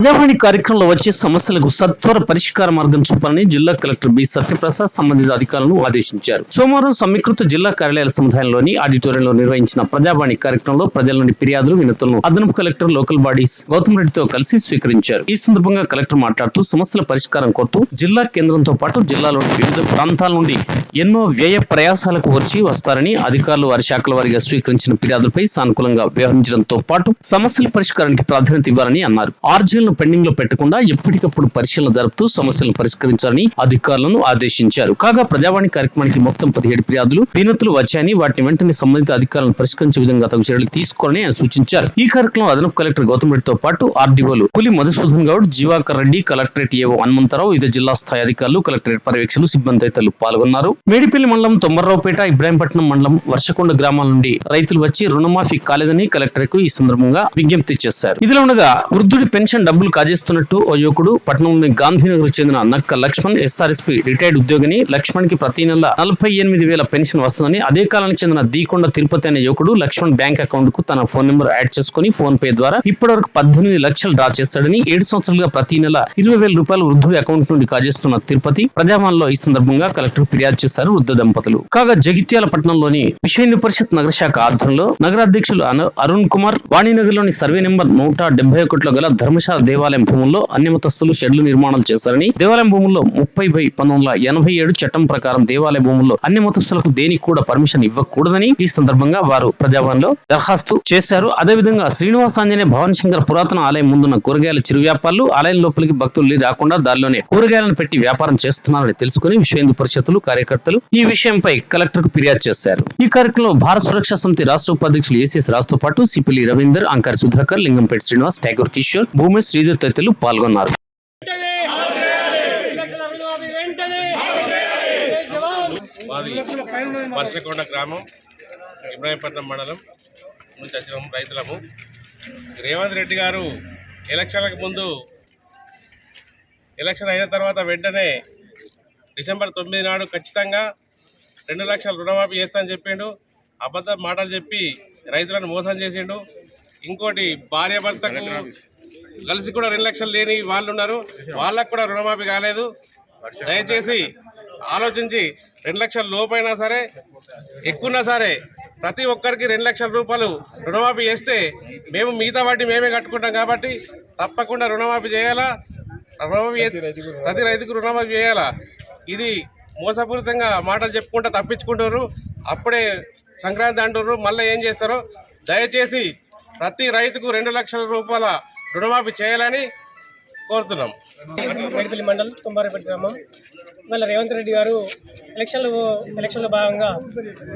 ప్రజావాణి కార్యక్రమంలో వచ్చే సమస్యలకు సత్వర పరిష్కార మార్గం చూపాలని జిల్లా కలెక్టర్ బి సత్యప్రసాద్ సంబంధిత అధికారులను ఆదేశించారు. సోమవారం సమీకృత జిల్లా కార్యాలయాల సముదాయంలోని ఆడిటోరియంలో నిర్వహించిన ప్రజావాణి కార్యక్రమంలో ప్రజల నుండి ఫిర్యాదులు వినతులను అదనపు కలెక్టర్ లోకల్ బాడీస్ గౌతమ్ రెడ్డితో కలిసి స్వీకరించారు. ఈ సందర్భంగా కలెక్టర్ మాట్లాడుతూ సమస్యల పరిష్కారం కోరుతూ జిల్లా కేంద్రంతో పాటు జిల్లాలోని వివిధ ప్రాంతాల నుండి ఎన్నో వ్యయ ప్రయాసాలకు వచ్చి వస్తారని అధికారులు వారి శాఖల వారిగా స్వీకరించిన ఫిర్యాదులపై సానుకూలంగా వ్యవహరించడంతో పాటు సమస్యల పరిష్కారానికి ప్రాధాన్యత ఇవ్వాలని అన్నారు. సమస్యలను పెండింగ్లో పెట్టకుండా ఎప్పటికప్పుడు పరిశీలన జరుపుతూ సమస్యలను పరిష్కరించాలని అధికారులను ఆదేశించారు. కాగా ప్రజావాణి కార్యక్రమానికి మొత్తం పదిహేడు ఫిర్యాదులు దీనతులు వచ్చాయని వాటిని వెంటనే సంబంధిత అధికారులను పరిష్కరించే విధంగా తగు చర్యలు తీసుకోవాలని ఆయన సూచించారు. ఈ కార్యక్రమం అదనపు కలెక్టర్ గౌతమ్ రెడ్డితో పాటు ఆర్డీఓలు పులి మధుసూదన్ గౌడ్ జీవాకర్ రెడ్డి కలెక్టరేట్ ఏవో హనుమంతరావు వివిధ జిల్లా స్థాయి అధికారులు కలెక్టరేట్ పర్యవేక్షకులు సిబ్బంది తదితరులు పాల్గొన్నారు. మేడిపల్లి మండలం తొమ్మర్రావుపేట ఇబ్రాహీంపట్నం మండలం వర్షకొండ గ్రామాల నుండి రైతులు వచ్చి రుణమాఫీ కాలేదని కలెక్టర్కు ఈ సందర్భంగా విజ్ఞప్తి చేశారు. ఇదిలో ఉండగా వృద్ధుడి పెన్షన్ డబ్బులు కాజేస్తున్నట్టు ఓ యువకుడు పట్టణంలోని గాంధీనగర్ చెందిన నక్క లక్ష్మణ్ ఎస్ఆర్ఎస్పీ రిటైర్డ్ ఉద్యోగిని లక్ష్మణ్కి ప్రతి నెల నలభై ఎనిమిది వేల పెన్షన్ వస్తుందని అదే కాలానికి చెందిన దీకొండ తిరుపతి అనే యువకుడు లక్ష్మణ్ బ్యాంక్ అకౌంట్కు తన ఫోన్ నెంబర్ యాడ్ చేసుకుని ఫోన్ పే ద్వారా ఇప్పటివరకు పద్దెనిమిది లక్షలు డ్రా చేస్తాడని ఏడు సంవత్సరాలుగా ప్రతి నెల ఇరవై వేల రూపాయలు వృద్ధుడి అకౌంట్ నుండి కాజేస్తున్న తిరుపతి ప్రజావాణిలో ఈ సందర్భంగా కలెక్టర్ ఫిర్యాదు చేశారు వృద్ధ దంపతులు. కాగా జగిత్యాల పట్టణంలోని విషయ పరిషత్ నగర శాఖ ఆధ్వర్యంలో నగరాధ్యక్షులు అరుణ్ కుమార్ వాణినగర్లోని సర్వే నెంబర్ నూట డెబ్బై ఒకటిలో గల ధర్మశాల దేవాలయం భూముల్లో అన్ని మతస్థులు షెడ్లు నిర్మాణాలు చేశారని దేవాలయం భూముల్లో ముప్పై బై పంతొమ్మిది వందల ఎనభై ఏడు చట్టం ప్రకారం దేవాలయ భూముల్లో అన్ని మతస్థులకు దేనికి కూడా పర్మిషన్ ఇవ్వకూడదని ఈ సందర్భంగా వారు ప్రజాభవన్లో దరఖాస్తు చేశారు. అదేవిధంగా శ్రీనివాస ఆంజనేయ భవన్ శంకర్ పురాతన ఆలయం ముందున్న కూరగాయల చిరు వ్యాపారులు ఆలయం లోపలికి భక్తులు రాకుండా దారిలోనే కూరగాయలను పెట్టి వ్యాపారం చేస్తున్నారని తెలుసుకుని విశ్వ హిందూ పరిషత్తులు కార్యకర్తలు ఈ విషయంపై కలెక్టర్కు ఫిర్యాదు చేశారు. ఈ కార్యక్రమంలో భారత సురక్షా సమితి రాష్ట్ర ఉపాధ్యక్షులు ఏసీఎస్ రాజుతో పాటు సిపిలి రవీందర్ అంకర్ సుధాకర్ లింగంపేట శ్రీనివాస్ ఠాగూర్ కిషోర్ భూమేష్ శ్రీధర్ తదితరులు పాల్గొన్నారు. వర్షకొండ గ్రామం ఇబ్రాహీంపట్నం మండలం నుంచి వచ్చిన రైతులము. రేవంత్ రెడ్డి గారు ఎలక్షన్లకు ముందు ఎలక్షన్ అయిన తర్వాత వెంటనే డిసెంబర్ తొమ్మిది నాడు ఖచ్చితంగా రెండు లక్షల రుణమాఫీ చేస్తానని చెప్పిండు. అబద్ధ మాటలు చెప్పి రైతులను మోసం చేసిండు. ఇంకోటి భార్య భర్తకు కలిసి కూడా రెండు లక్షలు లేని వాళ్ళు ఉన్నారు. వాళ్ళకు కూడా రుణమాఫీ కాలేదు. దయచేసి ఆలోచించి రెండు లక్షల లోపైనా సరే ఎక్కువన్నా సరే ప్రతి ఒక్కరికి రెండు లక్షల రూపాయలు రుణమాఫీ చేస్తే మేము మిగతా వాటిని మేమే కట్టుకుంటాం కాబట్టి తప్పకుండా రుణమాఫీ చేయాలా? రుణమాఫీ ప్రతి రైతుకు రుణమాఫీ చేయాలా? ఇది మోసపూరితంగా మాటలు చెప్పుకుంటూ తప్పించుకుంటారు అప్పుడే సంక్రాంతి అంటున్నారు. మళ్ళీ ఏం చేస్తారో? దయచేసి ప్రతి రైతుకు రెండు లక్షల రూపాయల రుణమాఫీ చేయాలని కోరుతున్నాం. మెడిపల్లి మండలం తుమ్మారేపల్లి గ్రామం. ఇవాళ రేవంత్ రెడ్డి గారు ఎలక్షన్లు ఎలక్షన్లో భాగంగా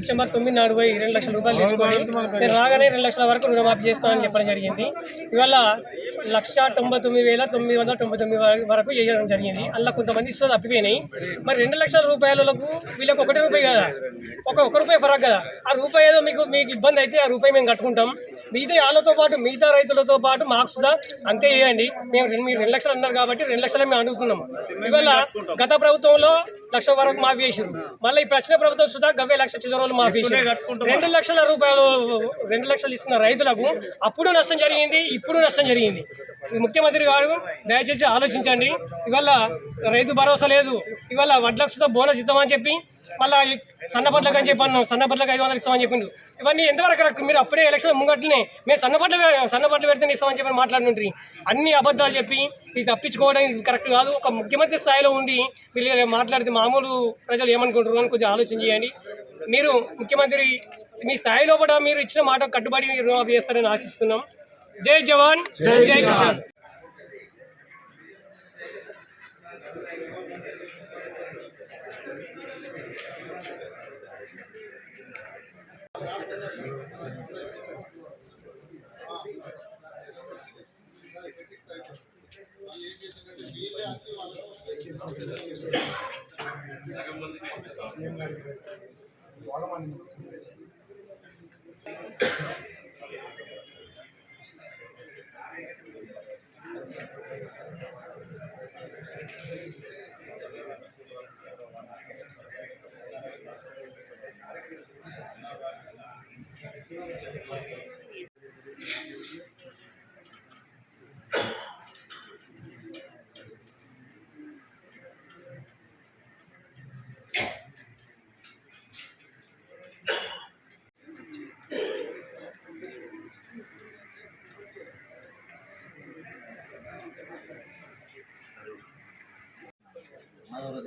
డిసెంబర్ తొమ్మిది నాడు పోయి రెండు లక్షల రూపాయలు తీసుకొని నేను రాగానే రెండు లక్షల వరకు రుణమాఫీ చేస్తామని చెప్పడం జరిగింది. ఇవాళ లక్ష తొంభై తొమ్మిది వేల తొమ్మిది వందల తొంభై తొమ్మిది వర- వరకు చేయడం జరిగింది. అలా కొంతమంది ఇస్తున్న తప్పిపోయినాయి. మరి రెండు లక్షల రూపాయలకు వీళ్ళకి ఒకటే రూపాయి కదా? ఒక ఒక రూపాయి ఫరక్ కదా? ఆ రూపాయి ఏదో మీకు మీకు ఇబ్బంది అయితే ఆ రూపాయి మేము కట్టుకుంటాం. మిగతా వాళ్ళతో పాటు మిగతా రైతులతో పాటు మాకు సుధా అంతే చేయండి. మేము రెండు- మీరు రెండు లక్షలు అన్నారు కాబట్టి రెండు లక్షలే మేము అడుగుతున్నాం. ఇవాళ గత ప్రభుత్వంలో లక్ష వరకు మాఫీ చేసారు మళ్ళీ ఈ ప్రశ్న ప్రభుత్వం సుధా గవ్వే లక్ష చిల్లర మాఫీ రెండు లక్షల రూపాయలు రెండు లక్షలు ఇస్తున్న రైతులకు అప్పుడు నష్టం జరిగింది ఇప్పుడు నష్టం జరిగింది. ముఖ్యమంత్రి గారు దయచేసి ఆలోచించండి. ఇవాళ రైతు భరోసా లేదు. ఇవాళ వడ్లకు బోనస్ ఇద్దామని చెప్పి మళ్ళీ సన్నపట్లకు అని చెప్పాను సన్నపట్లకు ఐదు వందలు ఇస్తామని చెప్పిండు. ఇవన్నీ ఎంతవరకు కరెక్ట్? మీరు అప్పుడే ఎలక్షన్ ముంగట్లనే మేము సన్నపట్లు సన్నపట్లు పెడితే ఇస్తామని చెప్పి మాట్లాడుతుంటారు అన్ని అబద్ధాలు చెప్పి ఇది తప్పించుకోవడం కరెక్ట్ కాదు. ఒక ముఖ్యమంత్రి స్థాయిలో ఉండి వీళ్ళు మాట్లాడితే మామూలు ప్రజలు ఏమనుకుంటారు అని కొంచెం ఆలోచన చేయండి. మీరు ముఖ్యమంత్రి మీ స్థాయిలో కూడా మీరు ఇచ్చిన మాట కట్టుబడి రుణమాఫీ చేస్తారని ఆశిస్తున్నాం. जय जवान जय किसान। அதோட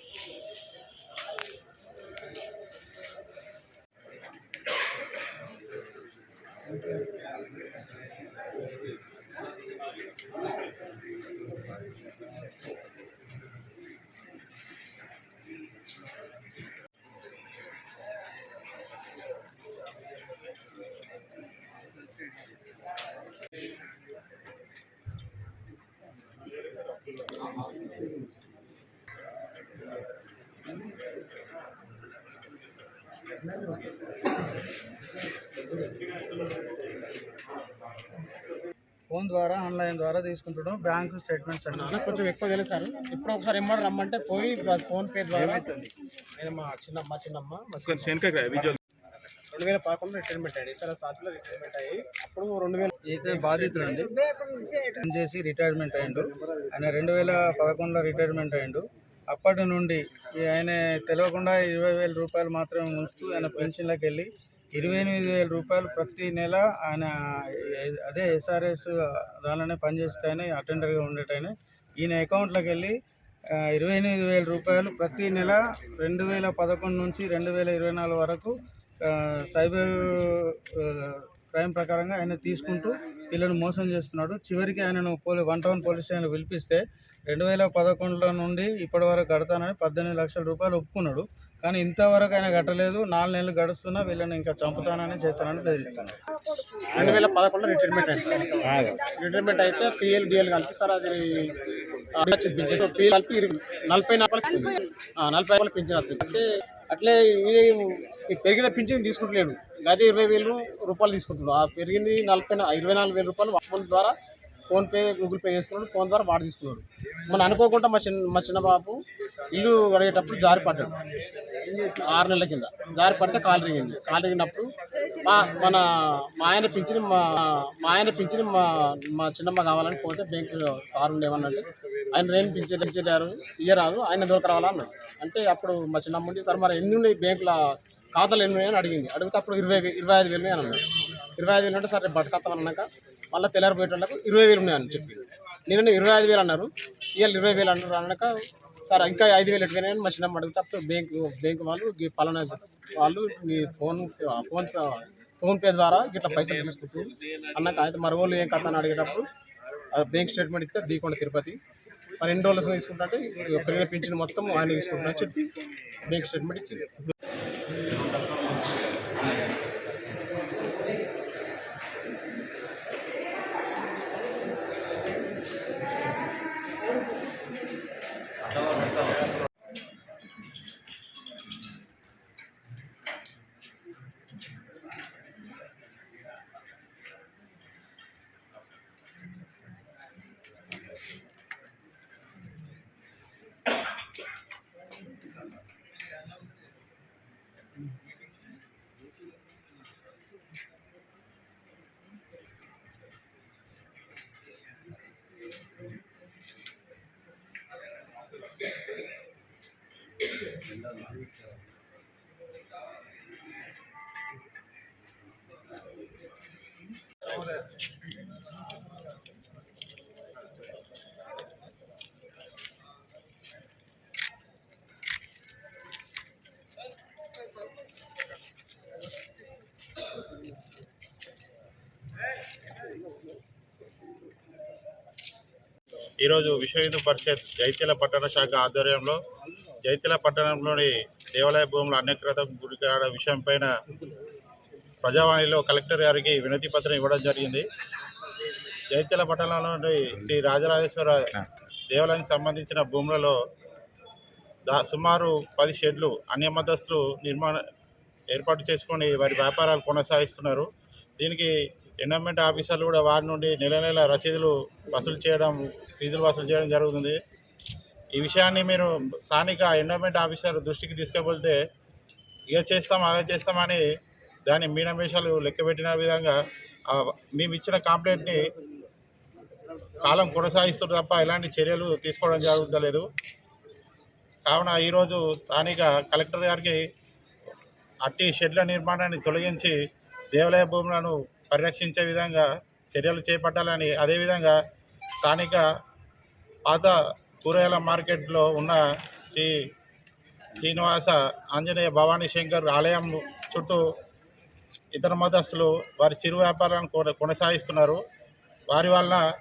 సార్ ఫోన్ ద్వారా ఆన్లైన్ ద్వారా తీసుకుంటున్నాం బ్యాంక్ స్టేట్మెంట్స్ నాన్న కొంచెం ఎక్కువ తెలుసు సార్. ఇప్పుడు ఒకసారి ఎమ్మడి రమ్మంటే పోయి ఫోన్ పే ద్వారా ఆయన మా చిన్నమ్మ చిన్నమ్మ రెండు వేల పదకొండు రిటైర్మెంట్ అయ్యాడు. సార్ సార్లో రిటైర్మెంట్ అయ్యి అప్పుడు రెండు వేల అయితే బాధితుడు అండి చేసి రిటైర్మెంట్ అయ్యిండు. ఆయన రెండు వేల పదకొండులో రిటైర్మెంట్ అయ్యిండు. అప్పటి నుండి ఆయన తెలియకుండా ఇరవై వేల రూపాయలు మాత్రమే ఉంచుతూ ఆయన పెన్షన్లకు వెళ్ళి ఇరవై ఎనిమిది వేల రూపాయలు ప్రతి నెల ఆయన అదే ఎస్ఆర్ఎస్ దానిలోనే పనిచేసేటైనా అటెండర్గా ఉండేటైనా ఈయన అకౌంట్లోకి వెళ్ళి ఇరవై ఎనిమిది వేల రూపాయలు ప్రతి నెల రెండు వేల పదకొండు నుంచి రెండు వేల ఇరవై నాలుగు వరకు సైబర్ క్రైమ్ ప్రకారంగా ఆయన తీసుకుంటూ వీళ్ళని మోసం చేస్తున్నాడు. చివరికి ఆయనను పోలీ వన్ టౌన్ పోలీస్ స్టేషన్లో పిలిపిస్తే రెండు వేల పదకొండులో నుండి ఇప్పటి వరకు కడతానని పద్దెనిమిది లక్షల రూపాయలు ఒప్పుకున్నాడు. కానీ ఇంతవరకు ఆయన కట్టలేదు. నాలుగు నెలలు గడుస్తున్నా వీళ్ళని ఇంకా చంపుతానని చేస్తానని బెదిరిస్తున్నాడు రెండు వేల పదకొండు రిటైర్మెంట్ అయింది. రిటైర్మెంట్ అయితే పిఎల్ డిఎల్ కలిపి సార్ అది పిఎల్ కలిపి ఇరవై- నలభై నాలుగు నలభై నాలుగు పింఛన్ వస్తుంది అంటే అట్లే ఈ- పెరిగిన పింఛన్ తీసుకుంటలేడు. గది ఇరవై వేలు రూపాయలు తీసుకుంటున్నాడు. ఆ పెరిగింది నలభై ఇరవై నాలుగు వేల రూపాయలు ఫోన్ ద్వారా ఫోన్పే గూగుల్ పే చేసుకున్నాడు ఫోన్ ద్వారా వాడు తీసుకున్నాడు. మనం అనుకోకుండా మా చిన్న మా చిన్న బాబు ఇల్లు కడిగేటప్పుడు జారి పడ్డాడు. ఆరు నెలల కింద. జారి పడితే కాలు రిగింది కాలు రిగినప్పుడు మా మన మా ఆయన పింఛని మా మా ఆయన పింఛని మా మా చిన్నమ్మ కావాలని పోతే బ్యాంక్ సార్ ఉండేమన్నంటే ఆయన ఏం పింఛన్ పింఛారు ఇయ్యరాదు ఆయన దొరక రావాలన్నాడు అంటే అప్పుడు మా చిన్నమ్మ ఉండి సార్ మరి ఎన్ని ఉన్నాయి బ్యాంకుల ఖాతాలు ఎన్ని ఉన్నాయని అడిగింది. అడిగితే అప్పుడు ఇరవై ఇరవై ఐదు వేలు అని అన్నాడు. ఇరవై ఐదు వేలు అంటే సరే బతకత్తాం అన్నాక మళ్ళీ తెల్లారిపోయేటోళ్ళకు ఇరవై వేలు ఉన్నాయని చెప్పింది. నేను ఇరవై ఐదు వేలు అన్నారు. ఇవాళ ఇరవై వేలు అన్నారు అనక సార్ ఇంకా ఐదు వేలు ఎట్టుకున్నాయని మా చిన్నమ్మ అడిగితే అప్పుడు బ్యాంక్ బ్యాంక్ వాళ్ళు పలానా వాళ్ళు మీ ఫోన్ ఫోన్ ఫోన్పే ద్వారా ఇట్లా పైసలు తీసుకుంటారు అన్నాక అయితే మరి వాళ్ళు ఏం కథ అని అడిగేటప్పుడు బ్యాంక్ స్టేట్మెంట్ ఇస్తే దీకొండ తిరుపతి. మరి ఎన్ని రోజులు తీసుకుంటే ప్రేరేపించిన మొత్తం ఆయన తీసుకుంటున్నా చెప్పి బ్యాంక్ స్టేట్మెంట్ ఇచ్చింది. ఈరోజు విశ్వ హిందూ పరిషత్ జైత్యాల పట్టణ శాఖ ఆధ్వర్యంలో జైతిల పట్టణంలోని దేవాలయ భూముల అన్యక్రతం గురి కాడ విషయంపైన ప్రజావాణిలో కలెక్టర్ గారికి వినతి పత్రం ఇవ్వడం జరిగింది. జైత్యాల పట్టణంలోని శ్రీ రాజరాజేశ్వర దేవాలయానికి సంబంధించిన భూములలో దా సుమారు పది షెడ్లు అన్యమతస్తులు నిర్మాణ ఏర్పాటు చేసుకొని వారి వ్యాపారాలు కొనసాగిస్తున్నారు. దీనికి ఎండోమెంట్ ఆఫీసర్లు కూడా వారి నుండి నెల నెల రసీదులు వసూలు చేయడం ఫీజులు వసూలు చేయడం జరుగుతుంది. ఈ విషయాన్ని మీరు స్థానిక ఎండోమెంట్ ఆఫీసర్ దృష్టికి తీసుకెళ్తే ఇక చేస్తాం అలా చేస్తామని దాని మీనమేషాలు లెక్కబెట్టిన విధంగా మేము ఇచ్చిన కంప్లైంట్ని కాలం కొనసాగిస్తుంది తప్ప ఎలాంటి చర్యలు తీసుకోవడం జరుగుతలేదు. కావున ఈరోజు స్థానిక కలెక్టర్ గారికి అట్టి షెడ్ల నిర్మాణాన్ని తొలగించి దేవాలయ భూములను పరిరక్షించే విధంగా చర్యలు చేపట్టాలని అదేవిధంగా స్థానిక పాత కూరగాయల మార్కెట్లో ఉన్న శ్రీ శ్రీనివాస ఆంజనేయ భవానీ శంకర్ ఆలయం చుట్టూ ఇతర మతస్థులు వారి చిరు వ్యాపారాలను కొన- కొనసాగిస్తున్నారు. వారి వలన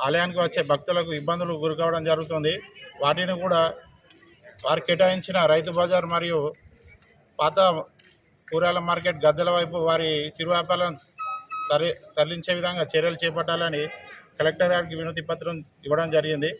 ఆలయానికి వచ్చే భక్తులకు ఇబ్బందులు గురికావడం జరుగుతుంది. వాటిని కూడా వారు కేటాయించిన రైతు బజార్ మరియు పాత కూరగాయల మార్కెట్ గద్దెల వైపు వారి చిరు వ్యాపారాలను తరలి తరలించే విధంగా చర్యలు చేపట్టాలని కలెక్టర్ గారికి వినతి పత్రం ఇవ్వడం జరిగింది.